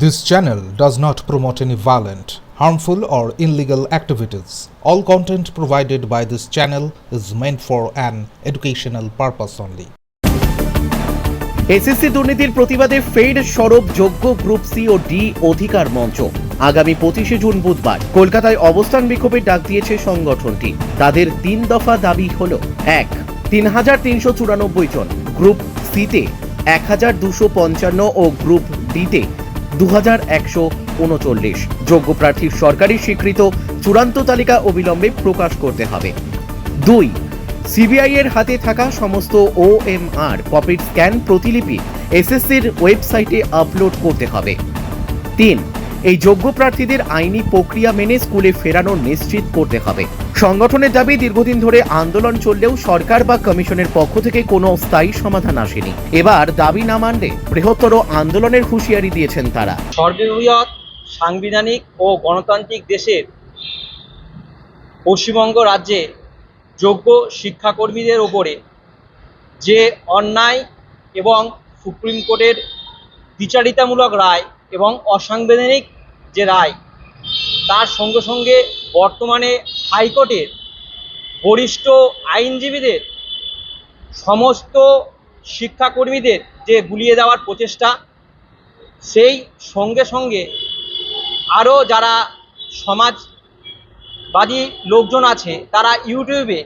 This channel does not promote any violent, harmful, or illegal activities. All content provided by this channel is meant for an educational purpose only. SSC দুর্নীতির প্রতিবাদে ফের সরব যোগ্য group C ও D অধিকার মঞ্চ আগামী পঁচিশে June বুধবার কলকাতায় অবস্থান বিক্ষোভের ডাক দিয়েছে সংগঠনটি তাদের তিন দফা দাবি হল এক তিন হাজার তিনশো চুরানব্বই জন গ্রুপ সিতে এক হাজার দুশো পঞ্চান্ন ও গ্রুপ ডিতে দু হাজার একশো উনচল্লিশ। যোগ্য প্রার্থীর সরকারি স্বীকৃত চূড়ান্ত তালিকা অবিলম্বে প্রকাশ করতে হবে। দুই, সিবিআই এর হাতে থাকা সমস্ত ওএমআর কপির স্ক্যান প্রতিলিপি এসএসসির ওয়েবসাইটে আপলোড করতে হবে। তিন এই যোগ্য প্রার্থীদের আইনি প্রক্রিয়া মেনে স্কুলে ফেরানো নিশ্চিত করতে হবে। সংগঠনের দাবি, দীর্ঘদিন ধরে আন্দোলন চললেও সরকার বা কমিশনের পক্ষ থেকে কোনো স্থায়ী সমাধান আসেনি। এবার দাবি না মানলে বৃহত্তর আন্দোলনের হুঁশিয়ারি দিয়েছেন তারা। সর্ববৃহৎ সাংবিধানিক ও গণতান্ত্রিক দেশের পশ্চিমবঙ্গ রাজ্যে যোগ্য শিক্ষাকর্মীদের ওপরে যে অন্যায় এবং সুপ্রিম কোর্টের বিচারিতামূলক রায় এবং অসাংবিধানিক যে রায়, তার সঙ্গে সঙ্গে বর্তমানে হাইকোর্টের বরিষ্ঠ আইনজীবীদের, সমস্ত শিক্ষাকর্মীদের যে গুলিয়ে দেওয়ার প্রচেষ্টা, সেই সঙ্গে সঙ্গে আরও যারা সমাজবাদী লোকজন আছে, তারা ইউটিউবে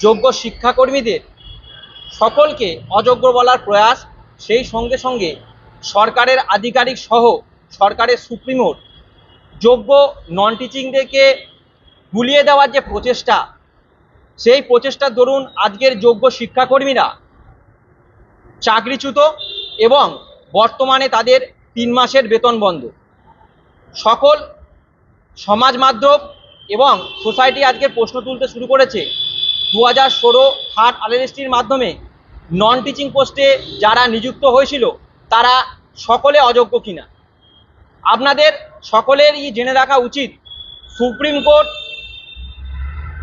যোগ্য শিক্ষাকর্মীদের সকলকে অযোগ্য বলার প্রয়াস, সেই সঙ্গে সঙ্গে সরকারের আধিকারিক সহ সরকারের সুপ্রিমোর যোগ্য নন টিচিংদেরকে গুলিয়ে দেওয়ার যে প্রচেষ্টা, সেই প্রচেষ্টার দরুন আজকের যোগ্য শিক্ষাকর্মীরা চাকরিচ্যুত এবং বর্তমানে তাদের তিন মাসের বেতন বন্ধ। সকল সমাজ মাধ্যম এবং সোসাইটি আজকে প্রশ্ন তুলতে শুরু করেছে দু হাজার ষোলো থার্ড আরএলএসটির মাধ্যমে নন টিচিং পোস্টে যারা নিযুক্ত হয়েছিল, তারা সকলে অযোগ্য কিনা? আপনাদের সকলেরই জেনে রাখা উচিত, সুপ্রিম কোর্ট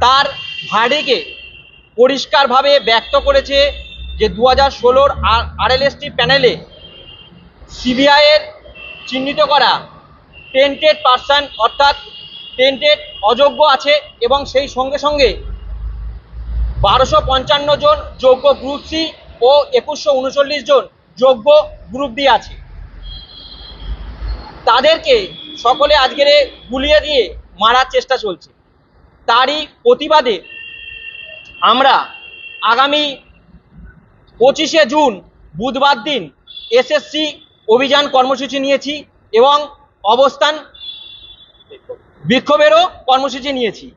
তার ভার্ডিকে পরিষ্কারভাবে ব্যক্ত করেছে যে দু হাজার ষোলোর আরএলএসটি প্যানেলে সিবিআইয়ের চিহ্নিত করা টেন্টেড পার্সন অর্থাৎ টেন্টেড অযোগ্য আছে এবং সেই সঙ্গে সঙ্গে বারোশো পঞ্চান্ন জন যোগ্য গ্রুপ সি ও একুশশো উনচল্লিশ জন যোগ্য গ্রুপ ডি আছে। তাদেরকে সকলে আজকের গুলিয়ে দিয়ে মারার চেষ্টা চলছে। তারই প্রতিবাদে আমরা আগামী পঁচিশে জুন বুধবার দিন এসএসসি অভিযান কর্মসূচি নিয়েছি এবং অবস্থান বিক্ষোভেরও কর্মসূচি নিয়েছি।